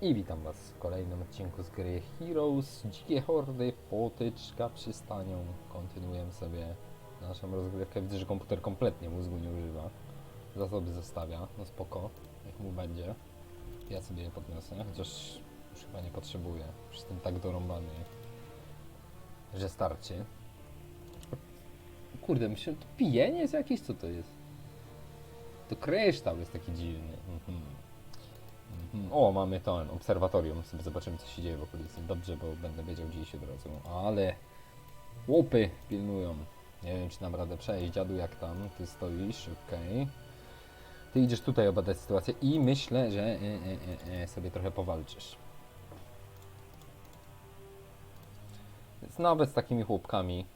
I witam Was w kolejnym odcinku z gry Heroes. Dzikie hordy, potyczka przystanią. Kontynuujemy sobie naszą rozgrywkę. Widzę, że komputer kompletnie mózgu nie używa. Zasoby zostawia, no spoko, niech mu będzie. Ja sobie je podniosę, chociaż już chyba nie potrzebuję. Już jestem tak dorąbany, że starczy. Kurde, myślę, to pijenie jest jakieś? Co to jest? To kryształ jest taki dziwny. Mhm. Mhm. O, mamy to, obserwatorium. Sobie zobaczymy, co się dzieje w okolicy. Dobrze, bo będę wiedział, gdzie od razu. Ale łupy pilnują. Nie wiem, czy nam radę przejść. Dziadu, jak tam? Ty stoisz, okej. Ty idziesz tutaj obadać sytuację i myślę, że e, e, e, e, sobie trochę powalczysz. Więc nawet z takimi chłopkami,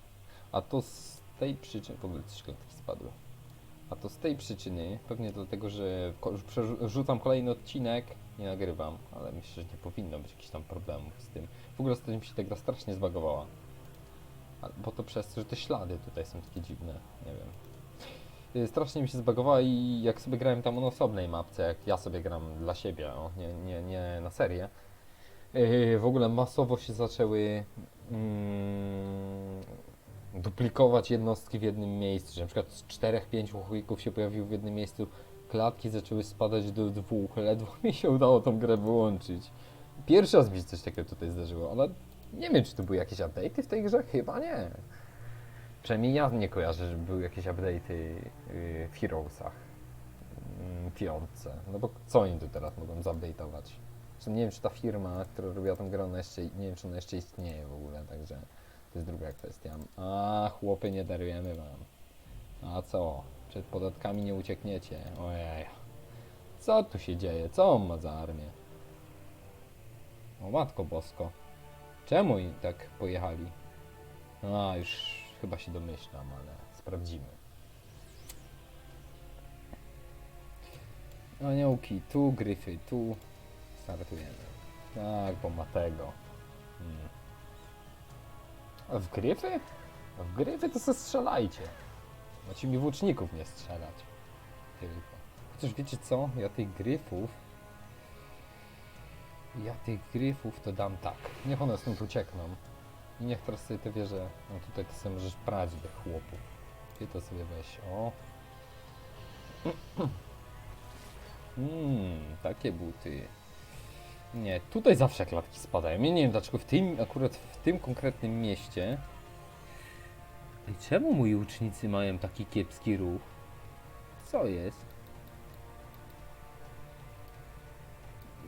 a to z tej przyczyny... W ogóle trzy klatki spadły. A to z tej przyczyny, pewnie dlatego, że przerzucam kolejny odcinek, nie nagrywam, ale myślę, że nie powinno być jakichś tam problemów z tym. W ogóle ostatnio mi się ta gra strasznie zbagowała. Bo to przez to, że te ślady tutaj są takie dziwne, nie wiem. Y, Strasznie mi się zbagowała i jak sobie grałem tam na osobnej mapce, jak ja sobie gram dla siebie, o, nie, nie, nie na serię, yy, w ogóle masowo się zaczęły mm, duplikować jednostki w jednym miejscu, że na przykład z czterech, pięciu chujków się pojawił w jednym miejscu, klatki zaczęły spadać do dwóch, ledwo mi się udało tą grę wyłączyć. Pierwszy raz mi się coś takiego tutaj zdarzyło, ale nie wiem, czy to były jakieś update'y w tej grze? Chyba nie. Przynajmniej ja nie kojarzę, że były jakieś update'y yy, w Heroesach. Yy, piątce. No bo co oni tu teraz mogą zupdate'ować? Nie wiem, czy ta firma, która robiła tą grę, ona jeszcze, nie wiem, czy ona jeszcze istnieje w ogóle, także to jest druga kwestia. A, chłopy, nie darujemy wam. A co? Przed podatkami nie uciekniecie. Ojej. Co tu się dzieje? Co on ma za armię? O matko bosko. Czemu oni tak pojechali? A, już chyba się domyślam, ale sprawdzimy. Aniołki, tu gryfy, tu startujemy. Tak, bo ma tego. Hmm. A w gryfy? A w gryfy to se strzelajcie. Macie mi włóczników nie strzelać. Tylko. Chociaż wiecie co? Ja tych gryfów... Ja tych gryfów to dam tak. Niech one stąd uciekną. I niech teraz sobie te wieże... No tutaj to sobie możesz prać do chłopów. Ty to sobie weź. O. Mmm, takie buty. Nie, tutaj zawsze klatki spadają. Ja nie wiem dlaczego w tym, akurat w tym konkretnym mieście. I czemu moi ucznicy mają taki kiepski ruch? Co jest?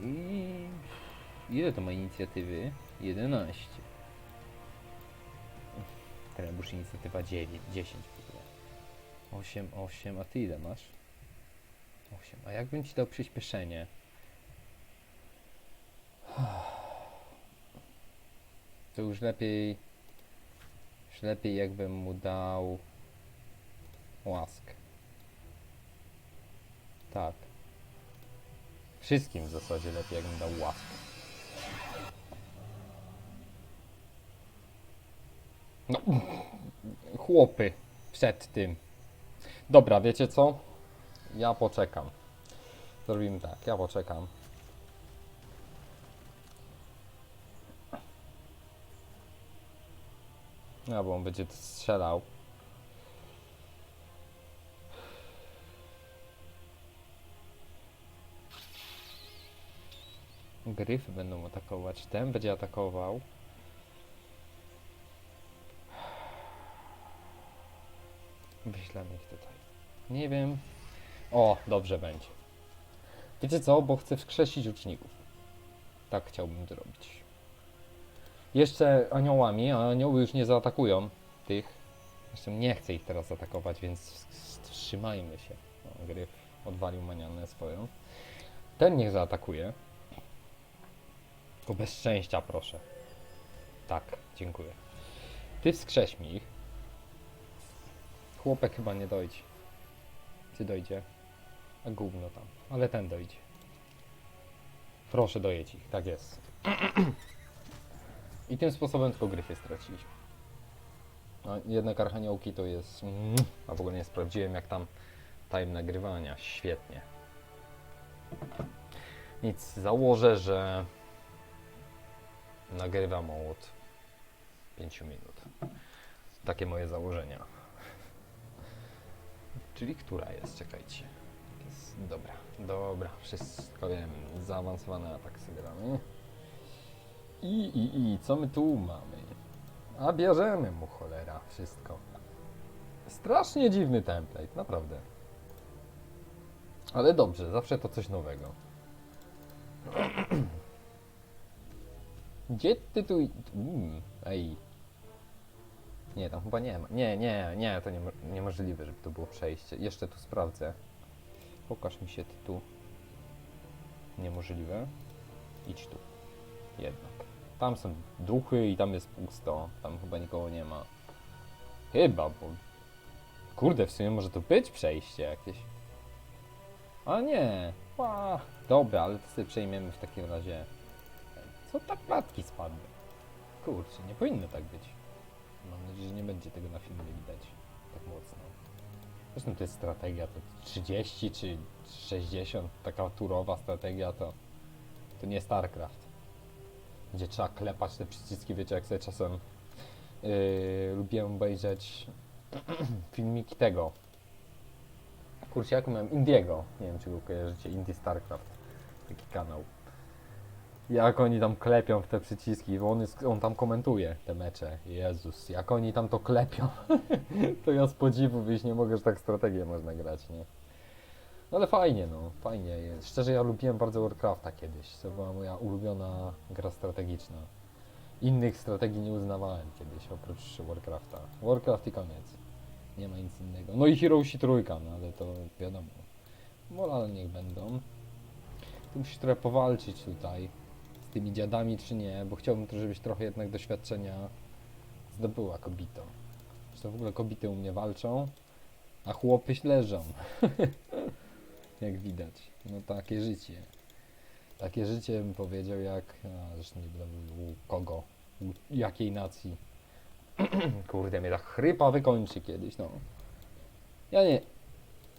I ile to ma inicjatywy? 11. Trebusz inicjatywa 9, 10 w ogóle. 8, 8, a ty ile masz? 8. A jakbym ci dał przyspieszenie? To już lepiej. Już lepiej jakbym mu dał łask. Tak. Wszystkim w zasadzie lepiej jakbym dał łask. No. Chłopy przed tym. Dobra, wiecie co? Ja poczekam. Zrobimy tak, ja poczekam. No, bo on będzie strzelał. Gryfy będą atakować. Ten będzie atakował. Wyślemy ich tutaj. Nie wiem. O, dobrze będzie. Wiecie co? Bo chcę wskrzesić uczników. Tak chciałbym zrobić. Jeszcze aniołami, a anioły już nie zaatakują tych. Zresztą nie chcę ich teraz atakować, więc wstrzymajmy się. O, gryf odwalił manianę swoją. Ten niech zaatakuje. Tylko bez szczęścia, proszę. Tak, dziękuję. Ty wskrześ mi ich. Chłopek chyba nie dojdzie. Ty dojdzie. A gówno tam. Ale ten dojdzie. Proszę dojedź ich, tak jest. I tym sposobem tylko gryfy straciliśmy. A jednak archaniołki to jest... mm, A w ogóle nie sprawdziłem jak tam time nagrywania. Świetnie. Nic, założę, że nagrywam od 5 minut. Takie moje założenia. Czyli która jest? Czekajcie. Jest, dobra, dobra, wszystko wiem. Zaawansowany atak sobie gramy. I, i, i, co my tu mamy? A bierzemy mu cholera, wszystko. Strasznie dziwny template, naprawdę. Ale dobrze, zawsze to coś nowego. Gdzie ty tu... Mm, ej. Nie, tam chyba nie ma. Nie, nie, nie, to niemo niemożliwe, żeby to było przejście. Jeszcze tu sprawdzę. Pokaż mi się ty tu. Niemożliwe. Idź tu. Jednak. Tam są duchy i tam jest pusto. Tam chyba nikogo nie ma. Chyba, bo... Kurde, w sumie może to być przejście jakieś. A nie. Ła. Dobra, ale to sobie przejmiemy w takim razie. Co tak klatki spadły? Kurczę, nie powinno tak być. Mam nadzieję, że nie będzie tego na filmie widać tak mocno. Zresztą to jest strategia, to 30 czy 60, taka turowa strategia to, to nie StarCraft. Gdzie trzeba klepać te przyciski, wiecie jak sobie czasem yy, lubiłem obejrzeć filmiki tego. Kurczę, jak miałem? Indiego. Nie wiem, czy go kojarzycie. Indie StarCraft. Taki kanał. Jak oni tam klepią w te przyciski, bo on, jest, on tam komentuje te mecze. Jezus, jak oni tam to klepią, to ja z podziwu wyjść nie mogę, że tak strategię można grać, nie? No ale fajnie, no, fajnie jest. Szczerze, ja lubiłem bardzo Warcrafta kiedyś. To była moja ulubiona gra strategiczna. Innych strategii nie uznawałem kiedyś, oprócz Warcrafta. Warcraft i koniec. Nie ma nic innego. No i Heroesi trójka, no ale to wiadomo. Moral niech będą. Tu musisz trochę powalczyć tutaj z tymi dziadami czy nie, bo chciałbym to, żebyś trochę jednak doświadczenia zdobyła kobito. Zresztą w ogóle kobiety u mnie walczą, a chłopy leżą. jak widać. No takie życie. Takie życie bym powiedział jak, a zresztą nie będę mówił kogo, u jakiej nacji. Kurde, mnie ta chrypa wykończy kiedyś, no. Ja nie...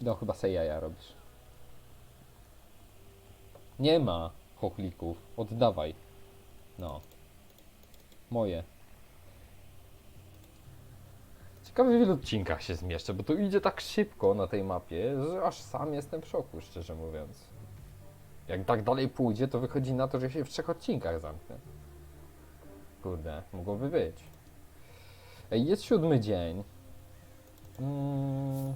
No chyba se jaja robisz. Nie ma chochlików. Oddawaj. No. Moje. Ciekawe w ilu odcinkach się zmieszczę, bo to idzie tak szybko na tej mapie, że aż sam jestem w szoku, szczerze mówiąc. Jak tak dalej pójdzie, to wychodzi na to, że się w trzech odcinkach zamknę. Kurde, mogłoby być. Ej, jest siódmy dzień. Mm,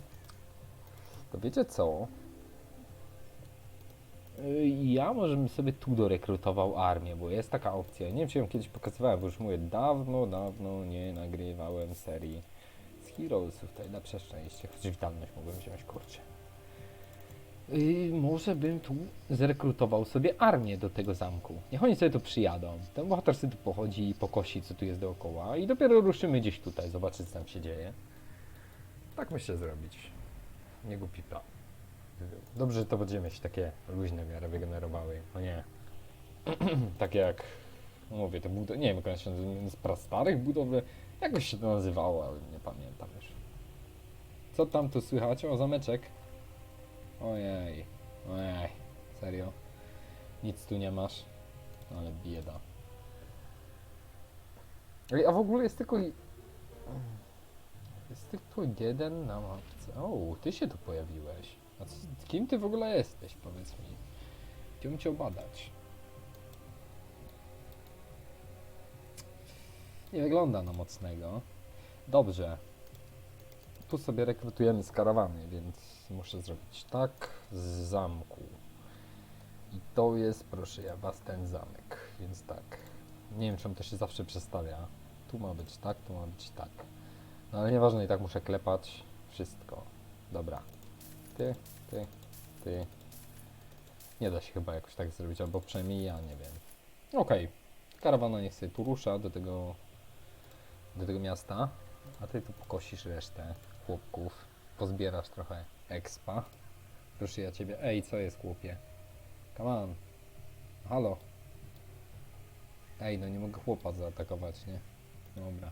to wiecie co? Ja może bym sobie tu dorekrutował armię, bo jest taka opcja. Nie wiem, czy ją kiedyś pokazywałem, bo już mówię, dawno, dawno nie nagrywałem serii z Heroesów. To lepsze szczęście, choć witalność mogłem wziąć, kurczę. Yy, może bym tu zrekrutował sobie armię do tego zamku. Niech oni sobie tu przyjadą. Ten bohater sobie tu pochodzi i pokosi, co tu jest dookoła. I dopiero ruszymy gdzieś tutaj, zobaczyć, co tam się dzieje. Tak myślę zrobić. Nie głupi plan. Dobrze, że to będziemy się takie luźne w miarę wygenerowały. O nie. takie jak, no mówię, te budowy, nie wiem jak się z prastarych budowli, jakoś się to nazywało, ale nie pamiętam już. Co tam tu słychać? O, zameczek. Ojej, ojej, serio? Nic tu nie masz? Ale bieda. Ej, a w ogóle jest tylko... Jest tylko jeden na mapce. O, ty się tu pojawiłeś. A co, kim ty w ogóle jesteś, powiedz mi? Chciałbym cię obadać. Nie wygląda na mocnego. Dobrze. Tu sobie rekrutujemy z karawany, więc muszę zrobić tak z zamku. I to jest, proszę ja was, ten zamek. Więc tak. Nie wiem, czemu to się zawsze przestawia. Tu ma być tak, tu ma być tak. No ale nieważne, i tak muszę klepać wszystko. Dobra. Ty, ty, ty. Nie da się chyba jakoś tak zrobić, albo przynajmniej ja nie wiem. Okej. Karawana niech sobie tu rusza do tego, do tego miasta, a ty tu pokosisz resztę chłopków. Pozbierasz trochę expa. Proszę ja ciebie. Ej, co jest chłopie? Come on. Halo. Ej, no nie mogę chłopa zaatakować, nie? Dobra.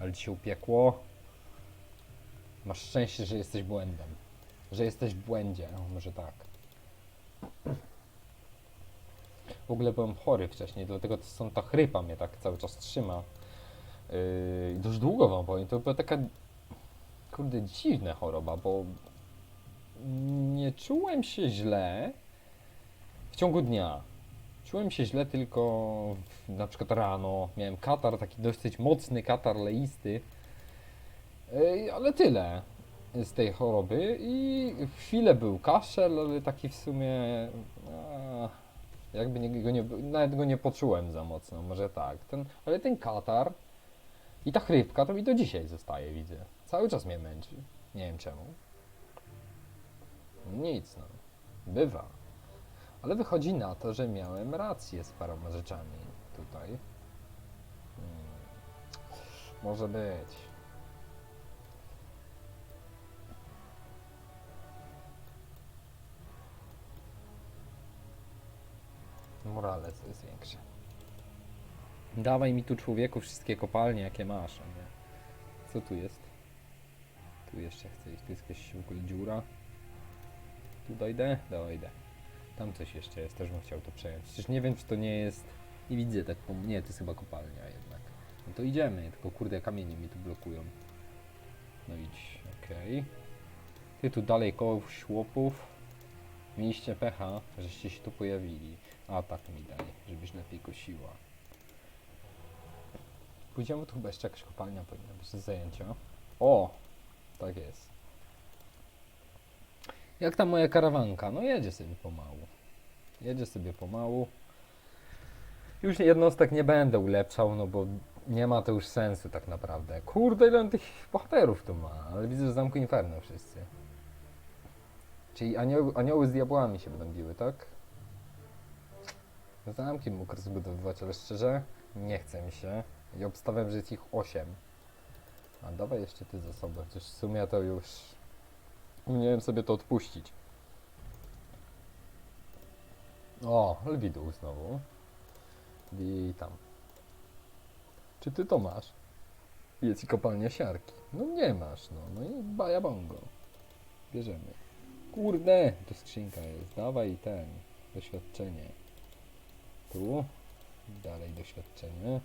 Ale ci się upiekło. Masz szczęście, że jesteś błędem. Że jesteś w błędzie. O, może tak. W ogóle byłem chory wcześniej, dlatego to są ta chrypa mnie tak cały czas trzyma. Yy, dość długo wam powiem, to była taka kurde dziwna choroba, bo nie czułem się źle w ciągu dnia. Czułem się źle tylko w, na przykład rano. Miałem katar, taki dosyć mocny katar leisty. Ej, ale tyle z tej choroby i chwilę był kaszel, ale taki w sumie a, jakby nie, go nie, nawet go nie poczułem za mocno, może tak. Ten, ale ten katar i ta chrypka to mi do dzisiaj zostaje, widzę. Cały czas mnie męczy. Nie wiem czemu. Nic no. Bywa. Ale wychodzi na to, że miałem rację z paroma rzeczami tutaj. Hmm. Może być. Morales jest większy. Dawaj mi tu człowieku wszystkie kopalnie jakie masz, a nie. Co tu jest? Tu jeszcze chcę iść, tu jest jakaś w ogóle dziura. Tu dojdę? Dojdę. Tam coś jeszcze jest, też bym chciał to przejąć. Przecież nie wiem, czy to nie jest... Nie widzę tak... pom- Nie, to jest chyba kopalnia jednak. No to idziemy, tylko kurde kamienie mi tu blokują. No idź, okej. Ty tu dalej koło śłopów. Mieliście pecha, żeście się tu pojawili. A tak mi daj, żebyś lepiej kosiła. Pójdziemy tu chyba jeszcze jakaś kopalnia powinna być zajęcia. O! Tak jest. Jak tam moja karawanka? No jedzie sobie pomału. Jedzie sobie pomału. Już jednostek nie będę ulepszał, no bo nie ma to już sensu tak naprawdę. Kurde, ile on tych bohaterów tu ma, ale widzę, że Zamku Inferno wszyscy. Czyli anioły, anioły z diabłami się będą biły, tak? Zamki mógł rozbudowywać, ale szczerze nie chce mi się. I obstawiam, że jest ich 8. A dawaj jeszcze ty zasoby, chociaż w sumie to już powinienem sobie to odpuścić. O, lwidół znowu. Witam. Czy ty to masz? Jest i kopalnia siarki. No nie masz, no. No i baja bongo. Bierzemy. Kurde, to skrzynka jest. Dawaj ten. Doświadczenie. Tu. Dalej doświadczenie.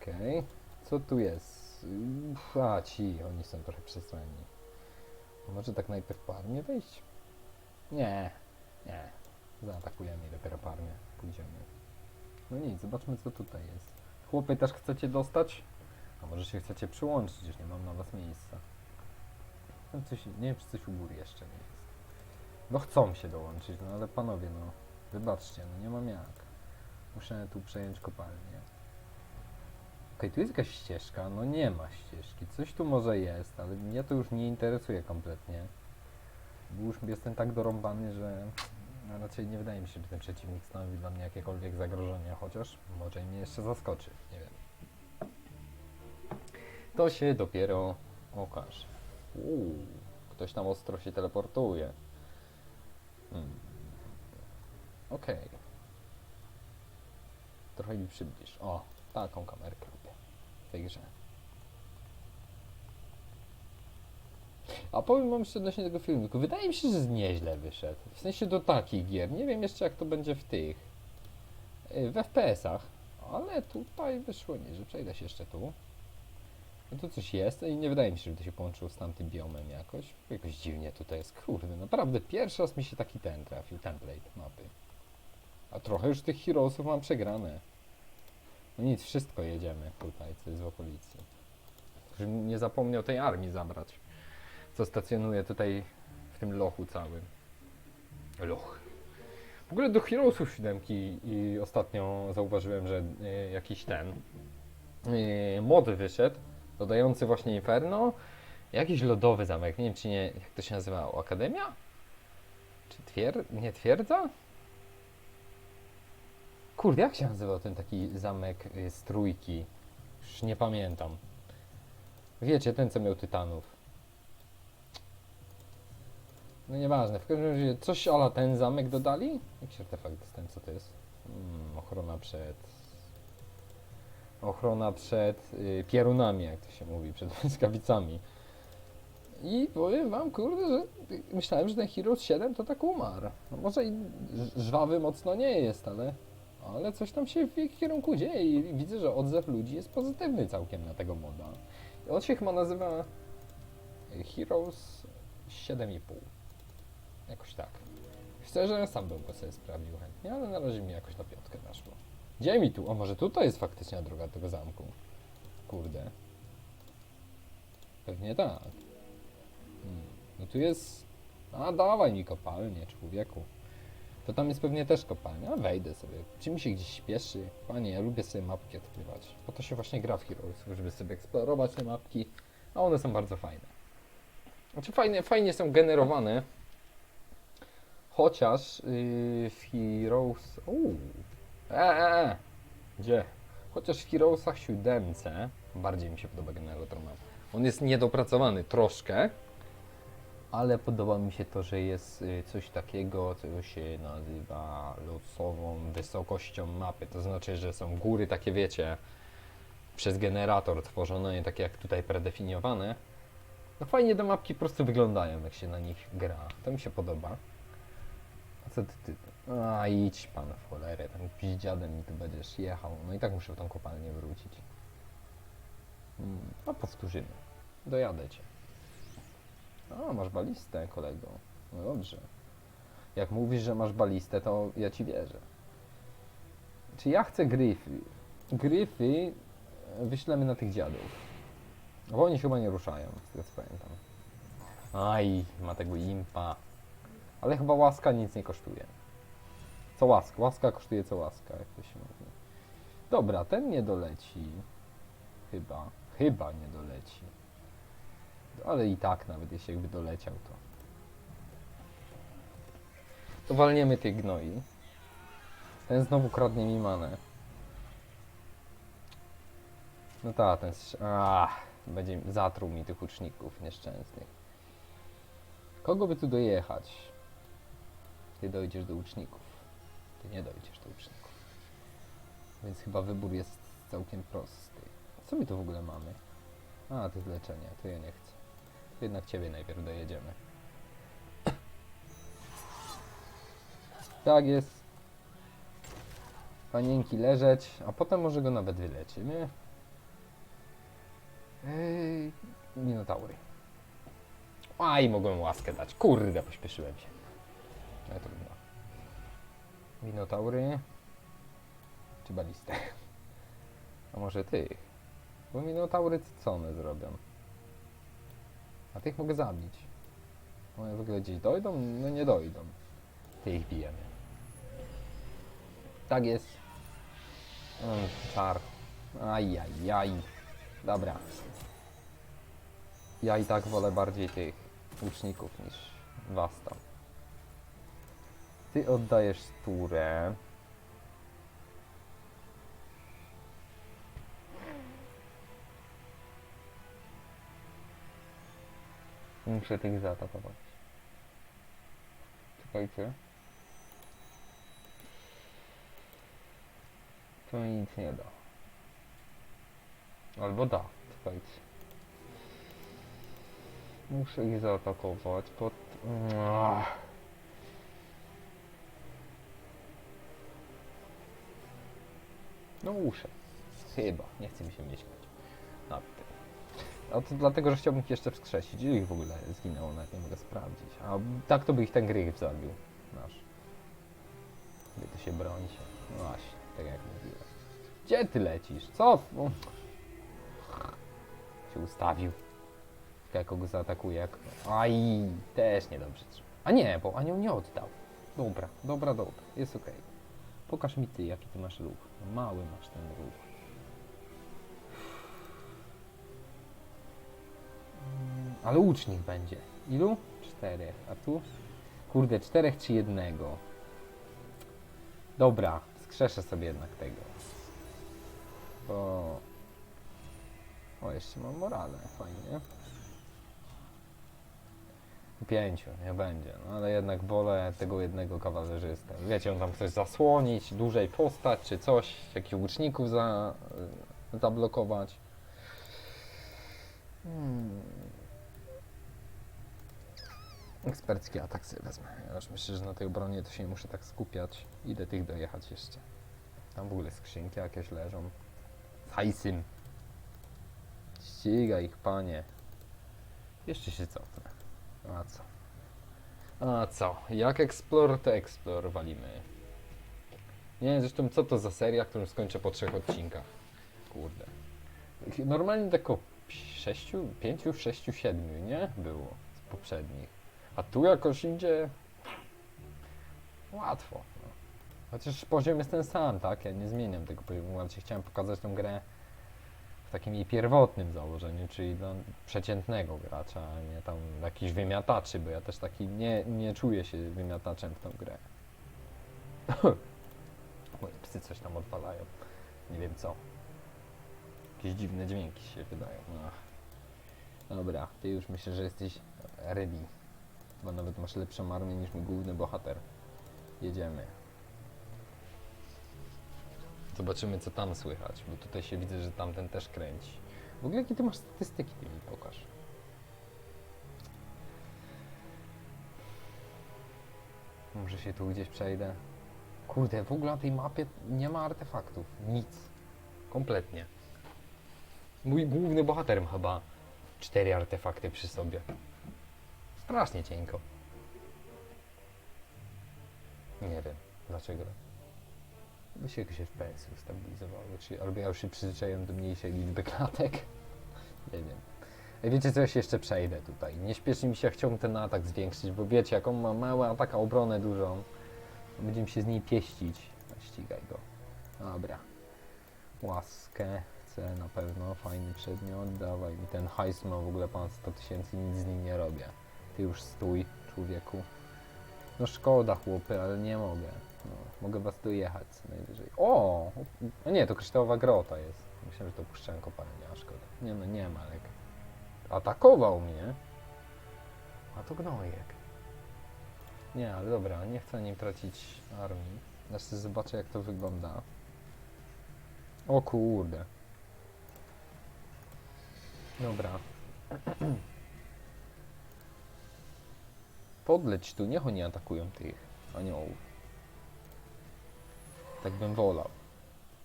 Okej. Co tu jest? Uff, A, ci, oni są trochę przesłani. Może tak najpierw po armię wejść? Nie, nie. Zaatakujemy i dopiero po pójdziemy. No nic, zobaczmy co tutaj jest. Chłopy też chcecie dostać? A może się chcecie przyłączyć, już nie mam na was miejsca. Coś, nie wiem czy coś u góry jeszcze nie jest. No chcą się dołączyć, no ale panowie no, wybaczcie, no nie mam jak. Muszę tu przejąć kopalnię. Okej, tu jest jakaś ścieżka, no nie ma ścieżki. Coś tu może jest, ale mnie to już nie interesuje kompletnie. Bo już jestem tak dorąbany, że no raczej nie wydaje mi się, że ten przeciwnik stanowi dla mnie jakiekolwiek zagrożenie, chociaż może mnie jeszcze zaskoczy, nie wiem. To się dopiero okaże. Uuu, ktoś tam ostro się teleportuje. Hmm. Okej. Trochę mi przybliż. O, taką kamerkę tej grze. A powiem wam jeszcze odnośnie tego filmiku. Wydaje mi się, że nieźle wyszedł. W sensie do takich gier. Nie wiem jeszcze jak to będzie w tych. y, W FPS-ach. Ale tutaj wyszło nie, że przejdę się jeszcze tu. No tu coś jest i nie wydaje mi się, żeby to się połączyło z tamtym biomem jakoś. Jakoś dziwnie tutaj jest. Kurde, naprawdę pierwszy raz mi się taki ten trafił. Template mapy. A trochę już tych heroesów mam przegrane. No nic, wszystko jedziemy tutaj, co jest w okolicy. Żebym nie zapomniał tej armii zabrać, co stacjonuje tutaj w tym lochu całym. Loch. W ogóle do Heroesów 7 i ostatnio zauważyłem, że y, jakiś ten y, mod wyszedł, dodający właśnie Inferno. Jakiś lodowy zamek, nie wiem czy nie, jak to się nazywało, Akademia? Czy twier... nie twierdza? Kurde, jak się nazywał ten taki zamek y, z trójki? Już nie pamiętam. Wiecie, ten co miał tytanów. No nieważne, w każdym razie coś ala ten zamek dodali? Jakiś artefakt ten, co to jest? Hmm, ochrona przed... Ochrona przed y, pierunami, jak to się mówi, przed błyskawicami. I powiem wam, kurde, że myślałem, że ten Heroes 7 to tak umarł. No może i żwawy mocno nie jest, ale, ale coś tam się w ich kierunku dzieje i widzę, że odzew ludzi jest pozytywny całkiem na tego moda. On się chyba nazywa Heroes 7,5. Jakoś tak. Szczerze, sam bym go sobie sprawdził chętnie, ale na razie mi jakoś na piątkę weszło. Gdzie mi tu? O, może tutaj jest faktycznie droga tego zamku. Kurde. Pewnie tak. Hmm. No tu jest... A, dawaj mi kopalnię, człowieku. To tam jest pewnie też kopalnia. A wejdę sobie. Czy mi się gdzieś śpieszy? Panie, ja lubię sobie mapki odkrywać. Po to się właśnie gra w Heroes, żeby sobie eksplorować te mapki. A one są bardzo fajne. Znaczy fajnie, fajnie są generowane. Chociaż yy, w Heroes... Uuu. E, e, e. Gdzie? Chociaż w Heroesach 7 bardziej mi się podoba generator map. On jest niedopracowany troszkę, ale podoba mi się to, że jest y, coś takiego, co się nazywa losową wysokością mapy. To znaczy, że są góry takie, wiecie, przez generator tworzone, nie takie jak tutaj predefiniowane. No fajnie te mapki po prostu wyglądają, jak się na nich gra. To mi się podoba. A co ty, ty? A idź pan w cholerę, tam jakimś dziadem mi tu będziesz jechał. No i tak muszę w tą kopalnię wrócić. Mm, No powtórzymy. Dojadę cię. A, masz balistę, kolego. No dobrze. Jak mówisz, że masz balistę, to ja ci wierzę. Czy ja chcę gryfy? Gryfy e, wyślemy na tych dziadów. Bo oni chyba nie ruszają, z tego co pamiętam. Aj, ma tego impa. Ale chyba łaska nic nie kosztuje. Co łaska? Łaska kosztuje co łaska, jak to się mówi. Dobra, ten nie doleci. Chyba. Chyba nie doleci. Ale i tak nawet jeśli jakby doleciał to. To walniemy tych gnoi. Ten znowu kradnie mi manę. No ta, ten... Ach, będzie zatruł mi tych uczników nieszczęsnych. Kogo by tu dojechać? Ty dojdziesz do uczników. Ty nie dojdziesz do uczników. Więc chyba wybór jest całkiem prosty. Co my tu w ogóle mamy? A, to jest leczenie, to ja nie chcę. To jednak ciebie najpierw dojedziemy. Tak jest. Panienki leżeć, a potem może go nawet wyleczymy. Ej, minotaury. Aj, mogłem łaskę dać. Kurde, pośpieszyłem się. Ale trudno. Minotaury. Czy balistę? A może tych? Bo minotaury co one zrobią? A tych mogę zabić. One w ogóle gdzieś dojdą? No nie dojdą. Ty ich bijemy. Tak jest. Mm, czar. Ajajaj. Dobra. Ja i tak wolę bardziej tych łuczników niż was tam. Ty oddajesz turę. Muszę tych zaatakować. Czekajcie. To mi nic nie da. Albo da, czekajcie. Muszę ich zaatakować pod... Ach. No muszę. Chyba. Nie chce mi się mieszkać. Na tym. A to dlatego, że chciałbym ich jeszcze wskrzesić. Ile ich w ogóle zginęło, nawet nie mogę sprawdzić. A tak to by ich ten gryf zabił. Nasz. Wy to się brońcie. No właśnie, tak jak mówiłem. Gdzie ty lecisz? Co? O. Się ustawił. Jak go zaatakuje. Jak... Aj, też niedobrze trzyma. A nie, bo anioł nie oddał. Dobra, dobra, dobra. Jest okej. Pokaż mi ty, jaki ty masz ruch. No, Mały masz ten ruch. Ale łucznik będzie. Ilu? Czterech. A tu? Kurde, czterech czy jednego? Dobra, skrzeszę sobie jednak tego. Bo... O, jeszcze mam morale, fajnie. Pięciu, nie będzie, no ale jednak wolę tego jednego kawalerzystę. Wiecie, on tam chce zasłonić, dłużej postać czy coś, jakichś łuczników za, zablokować. Hmm. Ekspercki atak sobie wezmę. Ja już myślę, że na tej obronie to się nie muszę tak skupiać. Idę tych dojechać jeszcze. Tam w ogóle skrzynki jakieś leżą. Z. Ścigaj ich, panie. Jeszcze się cofnę. A co? A co? Jak Explore, to Explore walimy. Nie wiem zresztą co to za seria, którą skończę po trzech odcinkach. Kurde. Normalnie tak o sześciu, pięciu, sześciu, siedmiu, nie? Było z poprzednich. A tu jakoś idzie łatwo. Chociaż poziom jest ten sam, tak? Ja nie zmieniam tego poziomu. Bardziej chciałem pokazać tę grę w takim jej pierwotnym założeniu, czyli dla przeciętnego gracza, a nie tam jakichś wymiataczy, bo ja też taki nie, nie czuję się wymiataczem w tą grę. Moje psy coś tam odpalają. Nie wiem co. Jakieś dziwne dźwięki się wydają. Ach. Dobra, ty już myślę, że jesteś ready. Chyba nawet masz lepszą armię niż mój główny bohater. Jedziemy. Zobaczymy co tam słychać, bo tutaj się widzę, że tamten też kręci. W ogóle jakie ty masz statystyki, ty mi pokaż. Może się tu gdzieś przejdę. Kurde, w ogóle na tej mapie nie ma artefaktów. Nic. Kompletnie. Mój główny bohater ma chyba cztery artefakty przy sobie. Strasznie cienko. Nie wiem dlaczego. By się jakoś FPS ustabilizowały, czy albo ja już się przyzwyczaiłem do mniejszej liczby klatek. Nie wiem. Ej, wiecie co, ja się jeszcze przejdę tutaj. Nie śpieszy mi się, chciałbym ten atak zwiększyć, bo wiecie, jak on ma mały atak, a obronę dużą, to będziemy się z niej pieścić. Ścigaj go. Dobra. Łaskę chcę na pewno, fajny przedmiot, dawaj mi ten hajs ma w ogóle pan 100 tysięcy, nic z nim nie robię. Ty już stój, człowieku. No szkoda chłopy, ale nie mogę. No, mogę was dojechać co najwyżej. O! No nie, to kryształowa grota jest. Myślałem, że to puszczałem kopalnię, a szkoda. Nie no, nie Malek. Atakował mnie. A to gnojek. Nie, ale dobra, nie chcę nim tracić armii. Znaczy zobaczę jak to wygląda. O kurde. Dobra. Podleć tu, niech oni atakują tych aniołów. Tak bym wolał,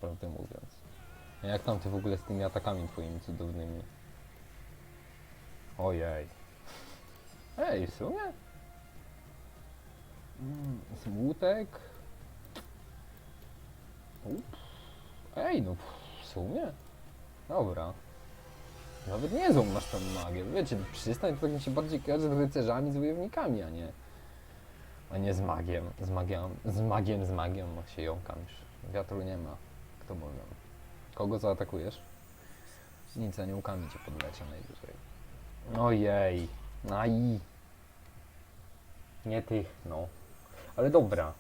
prawdę mówiąc. A jak tam ty w ogóle z tymi atakami twoimi cudownymi? Ojej. Ej, w sumie? Mm, Smutek? Ups. Ej, no w sumie? Dobra. Nawet niezłą masz tam magię. Wiecie, przystań mi się bardziej kojarzy z rycerzami, z wojownikami, a nie... A nie z magiem. Z magią, z magiem, z magią no, się jąkam już. Wiatru nie ma. Kto mówią. Kogo zaatakujesz? Nic, aniołkami cię podlecie najwyżej. Ojej. Aj. Nie tych, no. Ale dobra.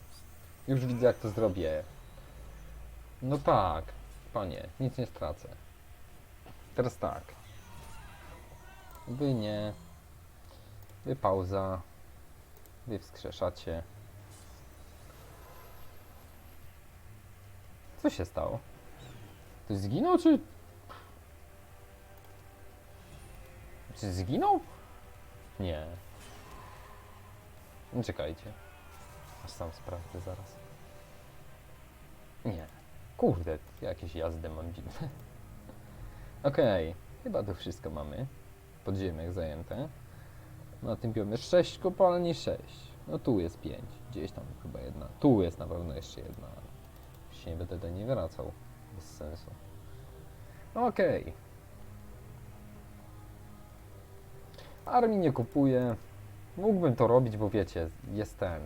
Już widzę jak to zrobię. No tak. Panie, nic nie stracę. Teraz tak. Wy nie. Wy pauza. Wy wskrzeszacie. Co się stało? Ktoś zginął, czy... Czy zginął? Nie. No czekajcie. Aż sam sprawdzę zaraz. Nie. Kurde, jakieś jazdy mam dziwne. Okej, chyba to wszystko mamy. Podziemiach zajęte. Na tym biomie 6 kopalni 6. No tu jest 5. Gdzieś tam chyba jedna. Tu jest na pewno jeszcze jedna. Już się nie wracał. Bez sensu. Okej. Armii nie kupuję. Mógłbym to robić, bo wiecie, jest ten.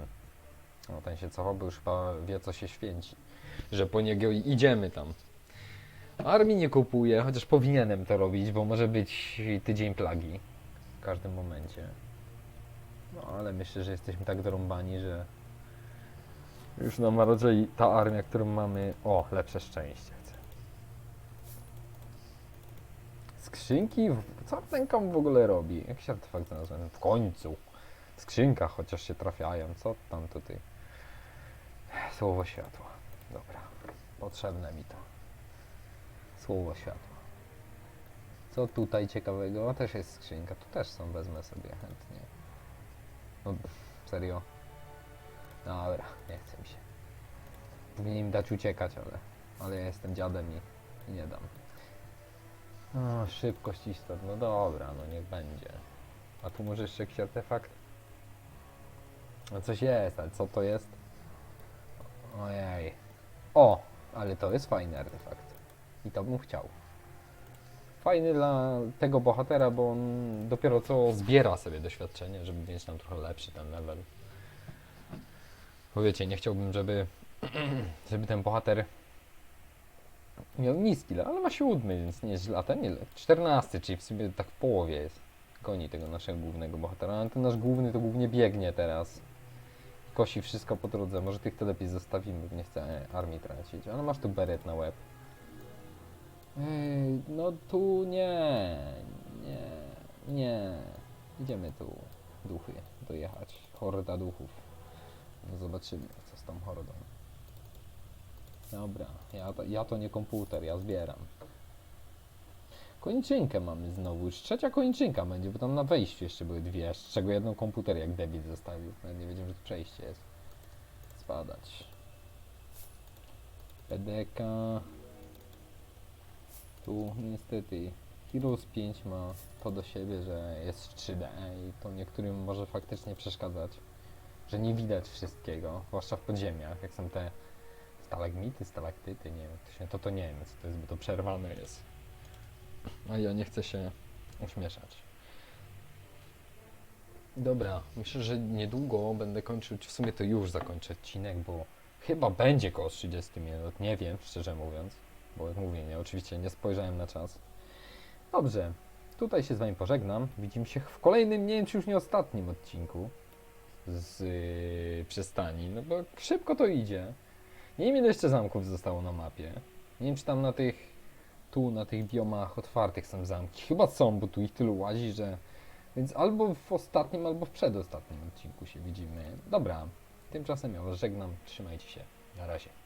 No ten się cofa, bo już chyba wie co się święci. Że po niego idziemy tam. Armii nie kupuję, chociaż powinienem to robić, bo może być tydzień plagi w każdym momencie. No ale myślę, że jesteśmy tak dorąbani, że już nam raczej ta armia, którą mamy, o, lepsze szczęście. Skrzynki? Co ten kom w ogóle robi? Jakiś artefakt znalazłem? W końcu. W skrzynkach chociaż się trafiają. Co tam tutaj? Słowo światła. Dobra. Potrzebne mi to. Słowo światła. Co tutaj ciekawego? Też jest skrzynka. Tu też są, wezmę sobie chętnie. No, serio. Dobra, nie chce mi się. Powinien im dać uciekać, ale, ale ja jestem dziadem i, i nie dam. O, szybkość istot, no dobra, no niech będzie. A tu może jeszcze jakiś artefakt? No coś jest, ale co to jest? Ojej. O, ale to jest fajny artefakt. I to bym chciał. Fajny dla tego bohatera, bo on dopiero co zbiera sobie doświadczenie, żeby mieć tam trochę lepszy ten level. Bo wiecie, nie chciałbym, żeby, żeby ten bohater miał niski ale ma siódmy, więc nie źle, a ten nie, 14, czyli w sumie tak w połowie jest. Goni tego naszego głównego bohatera, ale ten nasz główny to głównie biegnie teraz. Kosi wszystko po drodze, może tych to lepiej zostawimy, nie chcę armii tracić. Ale masz tu beret na łeb. Ej, no tu nie, nie, nie. Idziemy tu, duchy, dojechać. Horda duchów. No zobaczymy, co z tą hordą. Dobra, ja to, ja to nie komputer, ja zbieram. Kończynkę mamy znowu, już trzecia kończynka będzie, bo tam na wejściu jeszcze były dwie, z czego jedną komputer jak debil zostawił. Nawet nie wiedziałem, że to przejście jest. Spadać. PDK. Tu niestety Heroes 5 ma to do siebie, że jest 3D i to niektórym może faktycznie przeszkadzać, że nie widać wszystkiego, zwłaszcza w podziemiach, jak są te stalagmity, stalaktyty, nie wiem, to, to nie wiem, co to jest, bo to przerwane jest. A ja nie chcę się ośmieszać. Dobra, myślę, że niedługo będę kończył, w sumie to już zakończę odcinek, bo chyba będzie koło 30 minut, nie wiem, szczerze mówiąc, bo jak mówię, nie, oczywiście nie spojrzałem na czas. Dobrze, tutaj się z Wami pożegnam, widzimy się w kolejnym, nie wiem czy już nie ostatnim odcinku z yy, przystani, no bo szybko to idzie. Nie wiem ile jeszcze zamków zostało na mapie, nie wiem czy tam na tych, tu na tych biomach otwartych są zamki, chyba są, bo tu ich tylu łazi, że... Więc albo w ostatnim, albo w przedostatnim odcinku się widzimy. Dobra, tymczasem ja Was żegnam, trzymajcie się, na razie.